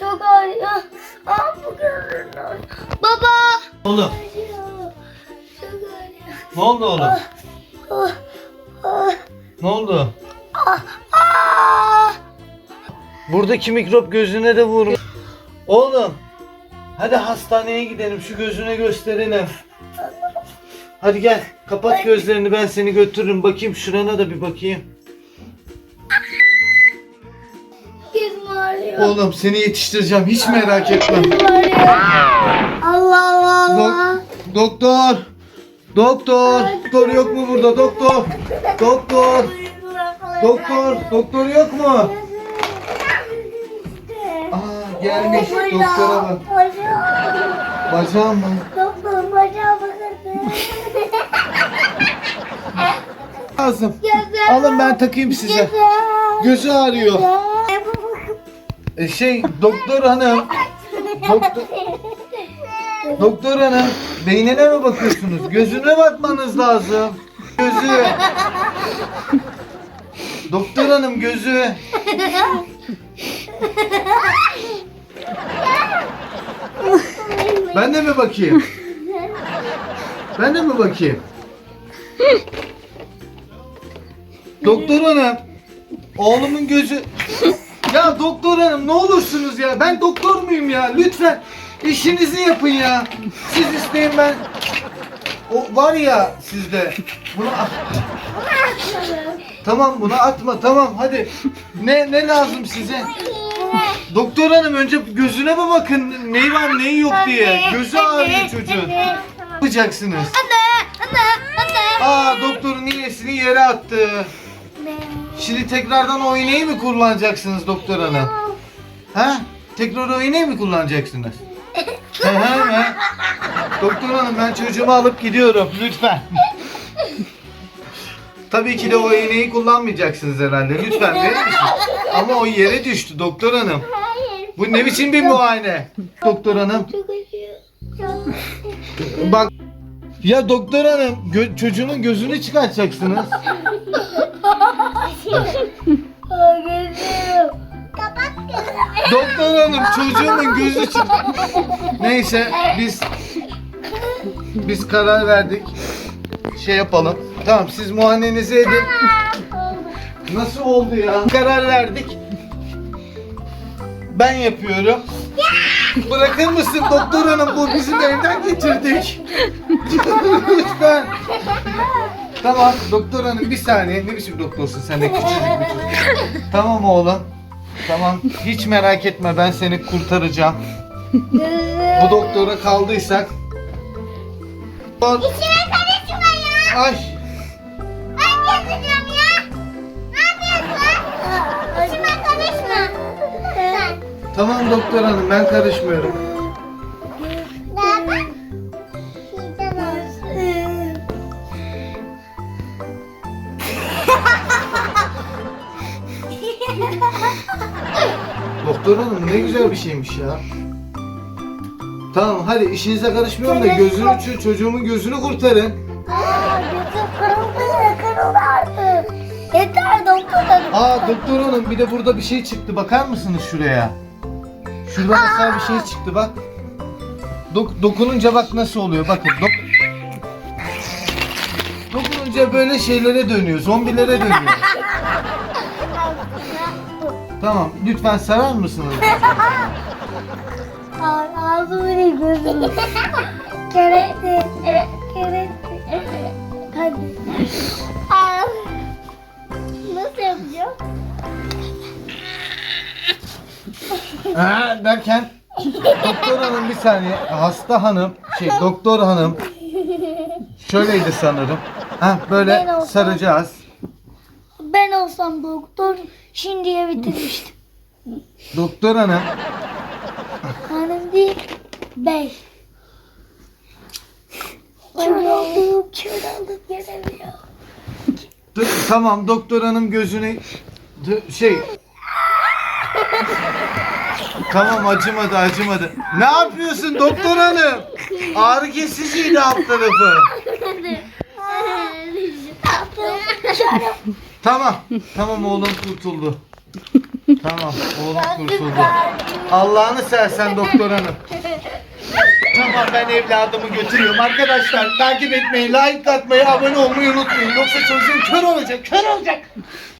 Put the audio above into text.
çok ağrıyor. Aa, bu. Baba. Oğlum. Çok ağrıyor. ne oldu oğlum? Ah, ah, Ne oldu? ah, ah. Buradaki mikrop gözüne de vurmuş. Oğlum hadi hastaneye gidelim şu gözüne gösterelim. Hadi gel kapat gözlerini ben seni götürürüm bakayım şurana da bir bakayım. Oğlum seni yetiştireceğim hiç merak etme. Allah Allah Allah. Dok- doktor. Doktor. Doktor yok mu burada doktor? Doktor. Doktor. Doktor yok mu? Aa gelmiş doktora bak. Bacağım mı? Doktor bacağı bakırdı. Lazım. Alın ben takayım size. Gözü ağrıyor. E, şey doktor hanım. Doktor, doktor hanım. Beynine mi bakıyorsunuz? Gözüne bakmanız lazım. Gözü. Doktor hanım gözü. Ben de mi bakayım? Ben de mi bakayım? Doktor hanım. Oğlumun gözü... Ya doktor hanım ne olursunuz ya. Ben doktor muyum ya? Lütfen işinizi yapın ya. Siz isteyin ben... O var ya sizde. Bunu at- Tamam bunu atma tamam hadi. Ne ne lazım size? Doktor hanım önce gözüne mi bakın neyi var neyi yok diye. Gözü ağrıyor çocuğun. Ne yapacaksınız? Anne, anne, anne. Aa doktorun iğnesini yere attı. Şimdi tekrardan o iğneyi mi kullanacaksınız doktor hanım? Ha? Tekrar o iğneyi mi kullanacaksınız? He he he. Doktor hanım ben çocuğumu alıp gidiyorum lütfen. Tabii ki de o iğneyi kullanmayacaksınız herhalde. Lütfen verir misiniz? Ama o yere düştü doktor hanım. Bu ne biçim bir muayene? Doktor hanım. Bak. Ya doktor hanım gö- çocuğumun gözünü çıkartacaksınız. Hanım çocuğumun gözü çık. Neyse biz biz karar verdik. Şey yapalım. Tamam siz muayenenizi edin. Nasıl oldu ya? Karar verdik. Ben yapıyorum. Bırakır mısın doktor hanım bu bizim evden getirdik. Lütfen. Tamam doktor hanım bir saniye. Ne biçim doktorsun sen de küçücük bir çocuk. Tamam oğlum. Tamam hiç merak etme ben seni kurtaracağım. Bu doktora kaldıysak. İçime karışma ya. Ay Ben yazacağım ya. Ne yapıyorsun? İçime karışma. Sen. tamam doktor hanım ben karışmıyorum. Nerede? Doktor hanım ne güzel bir şeymiş ya. Tamam hadi işinize karışmıyorum da gözünü ço- çocuğumun gözünü kurtarın. Aa, gözüm kırıldı, kırıldı artık. Yeter doktor hanım. Aa doktor hanım bir de burada bir şey çıktı bakar mısınız şuraya? Şurada mesela bir şey çıktı bak. Dok- dokununca bak nasıl oluyor bakın. Dok- dokununca böyle şeylere dönüyor, zombilere dönüyor. Tamam lütfen sarar mısınız? Aa, Ağzımı değil gözümü. Keretti. Keretti. Hadi. Aa, Nasıl yapacağım? Ha, derken doktor hanım bir saniye hasta hanım şey doktor hanım şöyleydi sanırım. Ha Ben böyle olsam- saracağız. Ben olsam doktor şimdiye bitirmiştim. Doktor hanım Hanım değil, bey. Kör oldum, kör oldum gelemiyor. tamam doktor hanım gözünü d- şey Tamam acımadı acımadı. Ne yapıyorsun doktor hanım? Ağrı kesiciydi alt tarafı. Tamam. Tamam oğlum kurtuldu. Tamam oğlum kurtuldu. Allah'ını sersen doktor hanım. Tamam ben evladımı götürüyorum. Arkadaşlar takip etmeyi, like atmayı, abone olmayı unutmayın. Yoksa çocuğum kör olacak, kör olacak.